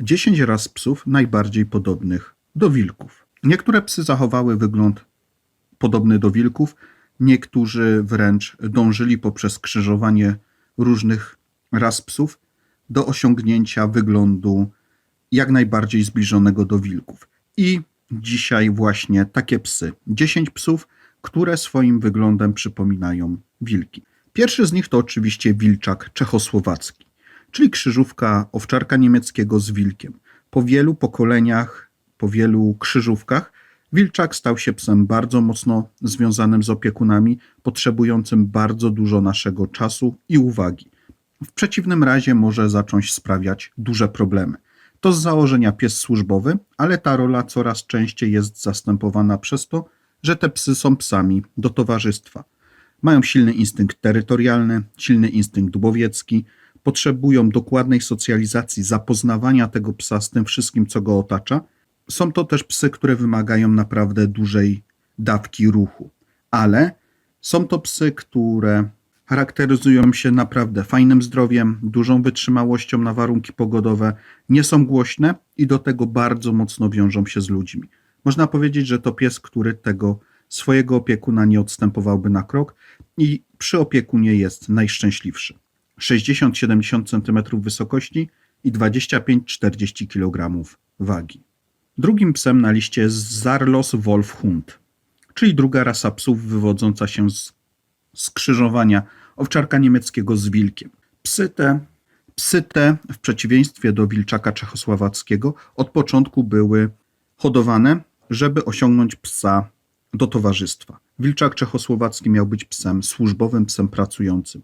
10 ras psów najbardziej podobnych do wilków. Niektóre psy zachowały wygląd podobny do wilków, niektórzy wręcz dążyli poprzez krzyżowanie różnych ras psów do osiągnięcia wyglądu jak najbardziej zbliżonego do wilków. I dzisiaj właśnie takie psy. 10 psów, które swoim wyglądem przypominają wilki. Pierwszy z nich to oczywiście wilczak czechosłowacki, czyli krzyżówka owczarka niemieckiego z wilkiem. Po wielu pokoleniach, po wielu krzyżówkach, wilczak stał się psem bardzo mocno związanym z opiekunami, potrzebującym bardzo dużo naszego czasu i uwagi. W przeciwnym razie może zacząć sprawiać duże problemy. To z założenia pies służbowy, ale ta rola coraz częściej jest zastępowana przez to, że te psy są psami do towarzystwa. Mają silny instynkt terytorialny, silny instynkt łowiecki, potrzebują dokładnej socjalizacji, zapoznawania tego psa z tym wszystkim, co go otacza. Są to też psy, które wymagają naprawdę dużej dawki ruchu, ale są to psy, które charakteryzują się naprawdę fajnym zdrowiem, dużą wytrzymałością na warunki pogodowe, nie są głośne i do tego bardzo mocno wiążą się z ludźmi. Można powiedzieć, że to pies, który tego swojego opiekuna nie odstępowałby na krok i przy opiekunie jest najszczęśliwszy. 60-70 cm wysokości i 25-40 kg wagi. Drugim psem na liście jest Zarlos Wolfhund, czyli druga rasa psów wywodząca się z skrzyżowania owczarka niemieckiego z wilkiem. Psy te, psy te, w przeciwieństwie do wilczaka czechosłowackiego, od początku były hodowane, żeby osiągnąć psa do towarzystwa. Wilczak czechosłowacki miał być psem służbowym, psem pracującym,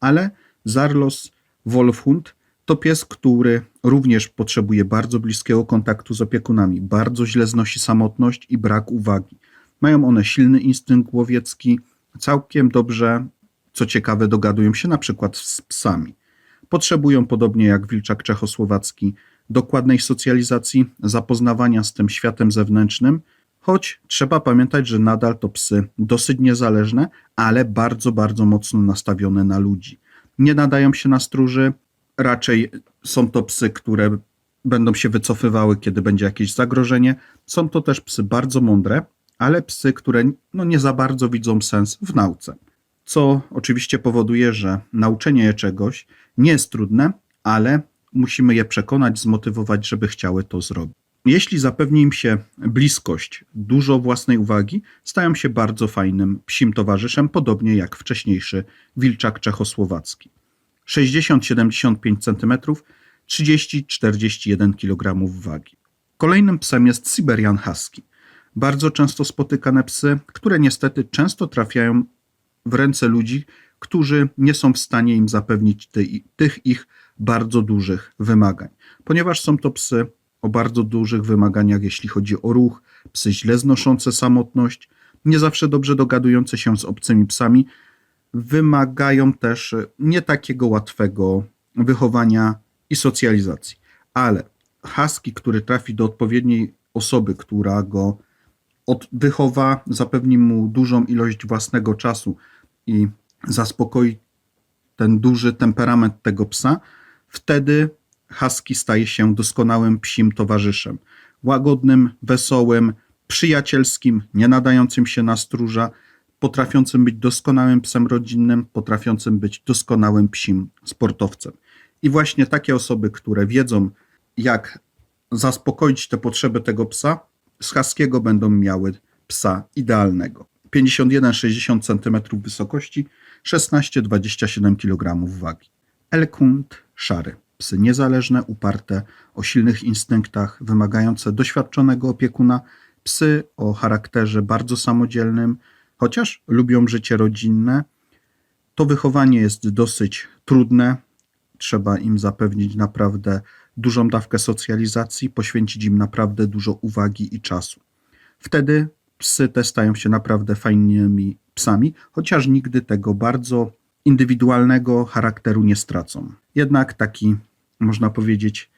ale Zarlos Wolfhund to pies, który również potrzebuje bardzo bliskiego kontaktu z opiekunami, bardzo źle znosi samotność i brak uwagi. Mają one silny instynkt łowiecki, całkiem dobrze, co ciekawe, dogadują się na przykład z psami. Potrzebują, podobnie jak wilczak czechosłowacki, dokładnej socjalizacji, zapoznawania z tym światem zewnętrznym, choć trzeba pamiętać, że nadal to psy dosyć niezależne, ale bardzo, bardzo mocno nastawione na ludzi. Nie nadają się na stróży, raczej są to psy, które będą się wycofywały, kiedy będzie jakieś zagrożenie. Są to też psy bardzo mądre, ale psy, które no, nie za bardzo widzą sens w nauce. Co oczywiście powoduje, że nauczenie je czegoś nie jest trudne, ale musimy je przekonać, zmotywować, żeby chciały to zrobić. Jeśli zapewni im się bliskość, dużo własnej uwagi, stają się bardzo fajnym psim towarzyszem, podobnie jak wcześniejszy wilczak czechosłowacki. 60-75 cm, 30-41 kg wagi. Kolejnym psem jest Siberian Husky. Bardzo często spotykane psy, które niestety często trafiają w ręce ludzi, którzy nie są w stanie im zapewnić ty, tych ich bardzo dużych wymagań. Ponieważ są to psy o bardzo dużych wymaganiach, jeśli chodzi o ruch, psy źle znoszące samotność, nie zawsze dobrze dogadujące się z obcymi psami, wymagają też nie takiego łatwego wychowania i socjalizacji. Ale husky, który trafi do odpowiedniej osoby, która go od wychowa, zapewni mu dużą ilość własnego czasu i zaspokoi ten duży temperament tego psa, wtedy husky staje się doskonałym psim towarzyszem. Łagodnym, wesołym, przyjacielskim, nie nadającym się na stróża, potrafiącym być doskonałym psem rodzinnym, potrafiącym być doskonałym psim sportowcem. I właśnie takie osoby, które wiedzą, jak zaspokoić te potrzeby tego psa, z Haskiego będą miały psa idealnego. 51-60 cm wysokości, 16-27 kg wagi. Elkund szary. Psy niezależne, uparte, o silnych instynktach, wymagające doświadczonego opiekuna, psy o charakterze bardzo samodzielnym, chociaż lubią życie rodzinne. To wychowanie jest dosyć trudne. Trzeba im zapewnić naprawdę dużą dawkę socjalizacji, poświęcić im naprawdę dużo uwagi i czasu. Wtedy psy te stają się naprawdę fajnymi psami, chociaż nigdy tego bardzo indywidualnego charakteru nie stracą. Jednak taki, można powiedzieć,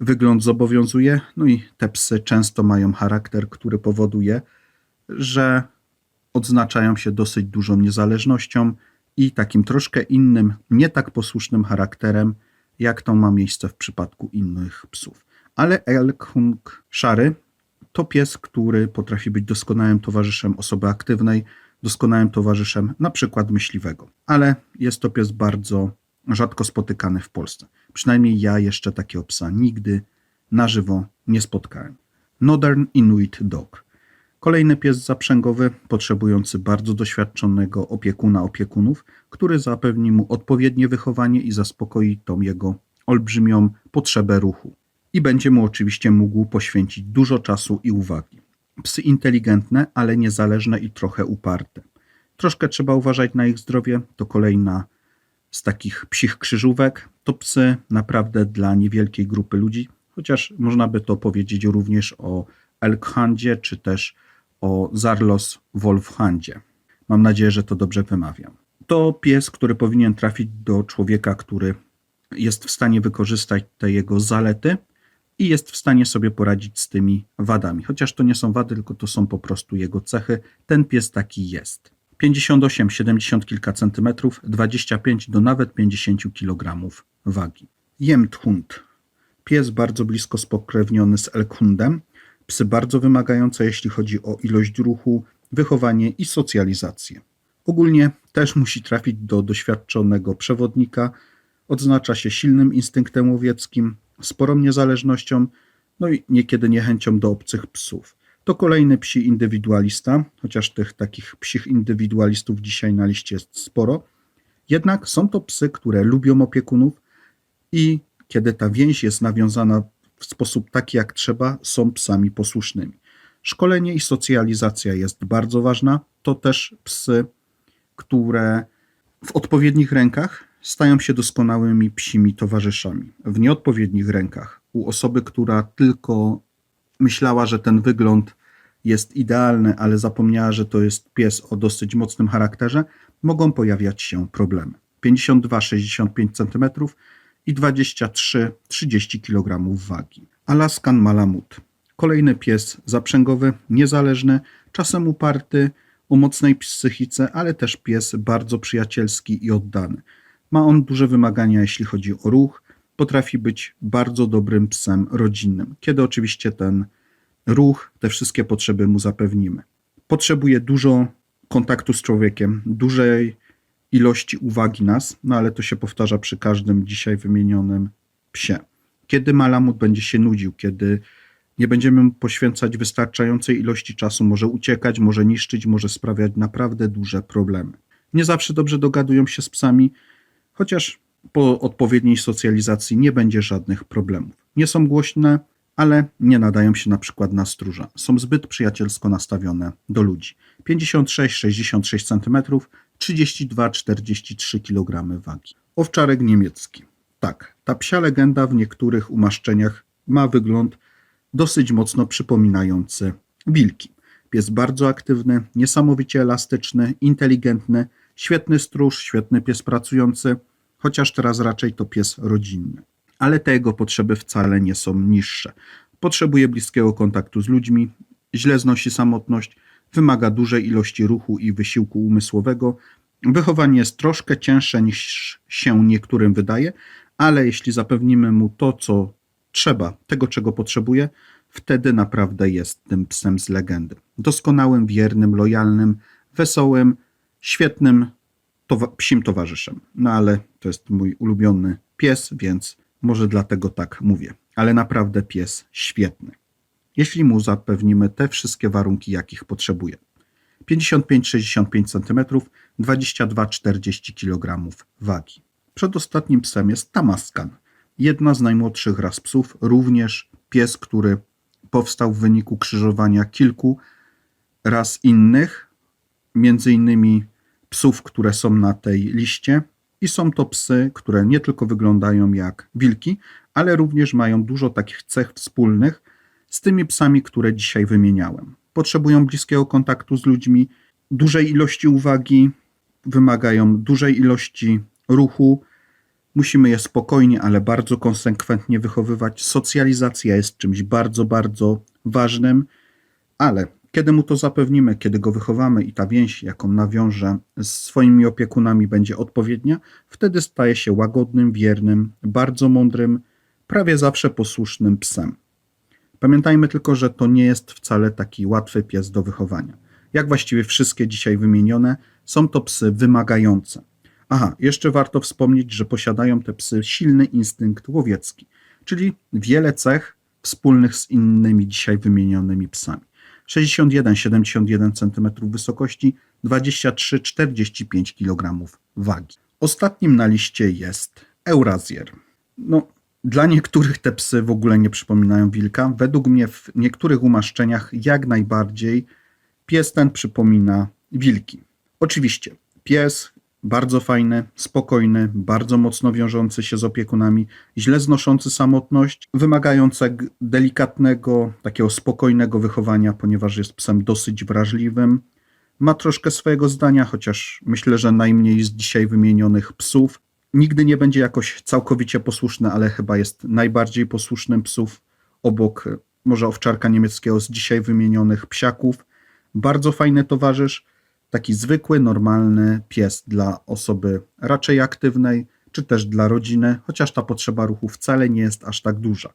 wygląd zobowiązuje, no i te psy często mają charakter, który powoduje, że odznaczają się dosyć dużą niezależnością i takim troszkę innym, nie tak posłusznym charakterem, jak to ma miejsce w przypadku innych psów. Ale Elkhung szary to pies, który potrafi być doskonałym towarzyszem osoby aktywnej, doskonałym towarzyszem na przykład myśliwego. Ale jest to pies bardzo rzadko spotykany w Polsce. Przynajmniej ja jeszcze takiego psa nigdy na żywo nie spotkałem. Northern Inuit Dog. Kolejny pies zaprzęgowy, potrzebujący bardzo doświadczonego opiekuna opiekunów, który zapewni mu odpowiednie wychowanie i zaspokoi tą jego olbrzymią potrzebę ruchu. I będzie mu oczywiście mógł poświęcić dużo czasu i uwagi. Psy inteligentne, ale niezależne i trochę uparte. Troszkę trzeba uważać na ich zdrowie, to kolejna z takich psich krzyżówek. To psy naprawdę dla niewielkiej grupy ludzi, chociaż można by to powiedzieć również o Elkhandzie czy też o Zarlos Wolfhandzie. Mam nadzieję, że to dobrze wymawiam. To pies, który powinien trafić do człowieka, który jest w stanie wykorzystać te jego zalety i jest w stanie sobie poradzić z tymi wadami. Chociaż to nie są wady, tylko to są po prostu jego cechy. Ten pies taki jest. 58, 70 kilka centymetrów, 25 do nawet 50 kg wagi. Jemthund. Pies bardzo blisko spokrewniony z Elkhundem. Psy bardzo wymagające, jeśli chodzi o ilość ruchu, wychowanie i socjalizację. Ogólnie też musi trafić do doświadczonego przewodnika. Odznacza się silnym instynktem łowieckim, sporą niezależnością, no i niekiedy niechęcią do obcych psów. To kolejny psi indywidualista, chociaż tych takich psich indywidualistów dzisiaj na liście jest sporo. Jednak są to psy, które lubią opiekunów i kiedy ta więź jest nawiązana w sposób taki jak trzeba, są psami posłusznymi. Szkolenie i socjalizacja jest bardzo ważna. To też psy, które w odpowiednich rękach stają się doskonałymi psimi towarzyszami. W nieodpowiednich rękach, u osoby, która tylko myślała, że ten wygląd jest idealny, ale zapomniała, że to jest pies o dosyć mocnym charakterze, mogą pojawiać się problemy. 52-65 cm i 23-30 kg wagi. Alaskan Malamut. Kolejny pies zaprzęgowy, niezależny, czasem uparty, o mocnej psychice, ale też pies bardzo przyjacielski i oddany. Ma on duże wymagania, jeśli chodzi o ruch. Potrafi być bardzo dobrym psem rodzinnym, kiedy oczywiście ten ruch, te wszystkie potrzeby mu zapewnimy. Potrzebuje dużo kontaktu z człowiekiem, dużej ilości uwagi nas, no ale to się powtarza przy każdym dzisiaj wymienionym psie. Kiedy malamut będzie się nudził, kiedy nie będziemy mu poświęcać wystarczającej ilości czasu, może uciekać, może niszczyć, może sprawiać naprawdę duże problemy. Nie zawsze dobrze dogadują się z psami, chociaż po odpowiedniej socjalizacji nie będzie żadnych problemów. Nie są głośne, ale nie nadają się na przykład na stróża. Są zbyt przyjacielsko nastawione do ludzi. 56-66 cm, 32-43 kg wagi. Owczarek niemiecki. Tak, ta psia legenda w niektórych umaszczeniach ma wygląd dosyć mocno przypominający wilki. Pies bardzo aktywny, niesamowicie elastyczny, inteligentny, świetny stróż, świetny pies pracujący, chociaż teraz raczej to pies rodzinny. Ale te jego potrzeby wcale nie są niższe. Potrzebuje bliskiego kontaktu z ludźmi, źle znosi samotność, wymaga dużej ilości ruchu i wysiłku umysłowego. Wychowanie jest troszkę cięższe niż się niektórym wydaje, ale jeśli zapewnimy mu to, co trzeba, tego czego potrzebuje, wtedy naprawdę jest tym psem z legendy. Doskonałym, wiernym, lojalnym, wesołym, świetnym towa- psim towarzyszem. No ale to jest mój ulubiony pies, więc może dlatego tak mówię. Ale naprawdę pies świetny. Jeśli mu zapewnimy te wszystkie warunki, jakich potrzebuje. 55-65 cm, 22-40 kg wagi. Przedostatnim psem jest Tamaskan, jedna z najmłodszych ras psów, również pies, który powstał w wyniku krzyżowania kilku ras innych, między innymi psów, które są na tej liście. I są to psy, które nie tylko wyglądają jak wilki, ale również mają dużo takich cech wspólnych z tymi psami, które dzisiaj wymieniałem. Potrzebują bliskiego kontaktu z ludźmi, dużej ilości uwagi, wymagają dużej ilości ruchu. Musimy je spokojnie, ale bardzo konsekwentnie wychowywać. Socjalizacja jest czymś bardzo, bardzo ważnym, ale Kiedy mu to zapewnimy, kiedy go wychowamy i ta więź, jaką nawiąże z swoimi opiekunami, będzie odpowiednia, wtedy staje się łagodnym, wiernym, bardzo mądrym, prawie zawsze posłusznym psem. Pamiętajmy tylko, że to nie jest wcale taki łatwy pies do wychowania. Jak właściwie wszystkie dzisiaj wymienione, są to psy wymagające. Aha, jeszcze warto wspomnieć, że posiadają te psy silny instynkt łowiecki, czyli wiele cech wspólnych z innymi dzisiaj wymienionymi psami. 61-71 cm wysokości, 23-45 kg wagi. Ostatnim na liście jest Eurasier. No, dla niektórych te psy w ogóle nie przypominają wilka. Według mnie w niektórych umaszczeniach jak najbardziej pies ten przypomina wilki. Oczywiście, pies bardzo fajny, spokojny, bardzo mocno wiążący się z opiekunami, źle znoszący samotność, wymagający delikatnego, takiego spokojnego wychowania, ponieważ jest psem dosyć wrażliwym. Ma troszkę swojego zdania, chociaż myślę, że najmniej z dzisiaj wymienionych psów. Nigdy nie będzie jakoś całkowicie posłuszny, ale chyba jest najbardziej posłusznym psów obok może owczarka niemieckiego z dzisiaj wymienionych psiaków. Bardzo fajny towarzysz, taki zwykły, normalny pies dla osoby raczej aktywnej, czy też dla rodziny, chociaż ta potrzeba ruchu wcale nie jest aż tak duża.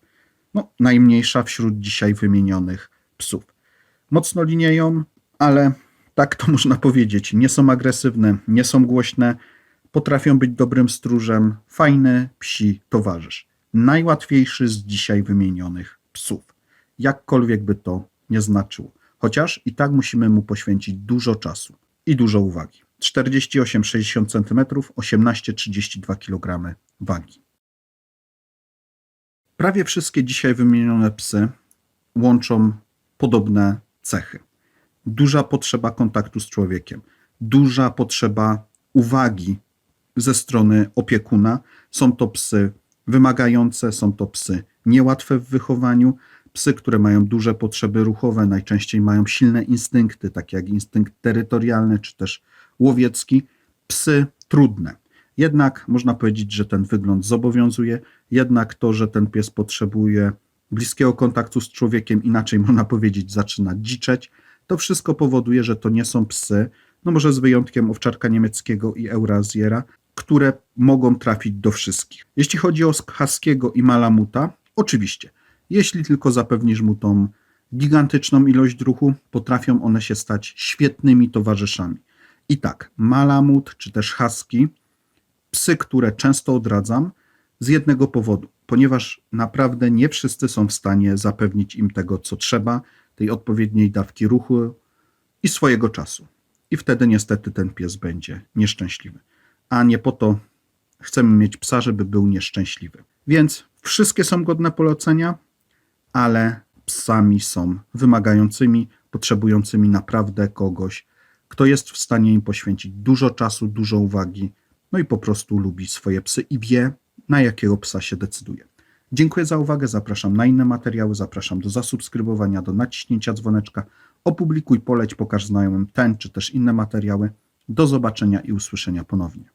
No, najmniejsza wśród dzisiaj wymienionych psów. Mocno linieją, ale tak to można powiedzieć. Nie są agresywne, nie są głośne, potrafią być dobrym stróżem, fajny psi towarzysz. Najłatwiejszy z dzisiaj wymienionych psów. Jakkolwiek by to nie znaczyło. Chociaż i tak musimy mu poświęcić dużo czasu i dużo uwagi. 48-60 cm, 18-32 kg wagi. Prawie wszystkie dzisiaj wymienione psy łączą podobne cechy. Duża potrzeba kontaktu z człowiekiem, duża potrzeba uwagi ze strony opiekuna. Są to psy wymagające, są to psy niełatwe w wychowaniu, psy, które mają duże potrzeby ruchowe, najczęściej mają silne instynkty, takie jak instynkt terytorialny czy też łowiecki. Psy trudne. Jednak można powiedzieć, że ten wygląd zobowiązuje, jednak to, że ten pies potrzebuje bliskiego kontaktu z człowiekiem, inaczej można powiedzieć, zaczyna dziczeć, to wszystko powoduje, że to nie są psy, no może z wyjątkiem owczarka niemieckiego i Eurasiera, które mogą trafić do wszystkich. Jeśli chodzi o Haskiego i Malamuta, oczywiście, jeśli tylko zapewnisz mu tą gigantyczną ilość druhu, potrafią one się stać świetnymi towarzyszami. I tak, Malamut czy też Husky, psy, które często odradzam, z jednego powodu, ponieważ naprawdę nie wszyscy są w stanie zapewnić im tego, co trzeba, tej odpowiedniej dawki ruchu i swojego czasu. I wtedy niestety ten pies będzie nieszczęśliwy. A nie po to chcemy mieć psa, żeby był nieszczęśliwy. Więc wszystkie są godne polecenia, ale psami są wymagającymi, potrzebującymi naprawdę kogoś, kto jest w stanie im poświęcić dużo czasu, dużo uwagi, no i po prostu lubi swoje psy i wie, na jakiego psa się decyduje. Dziękuję za uwagę, zapraszam na inne materiały, zapraszam do zasubskrybowania, do naciśnięcia dzwoneczka, opublikuj, poleć, pokaż znajomym ten czy też inne materiały. Do zobaczenia i usłyszenia ponownie.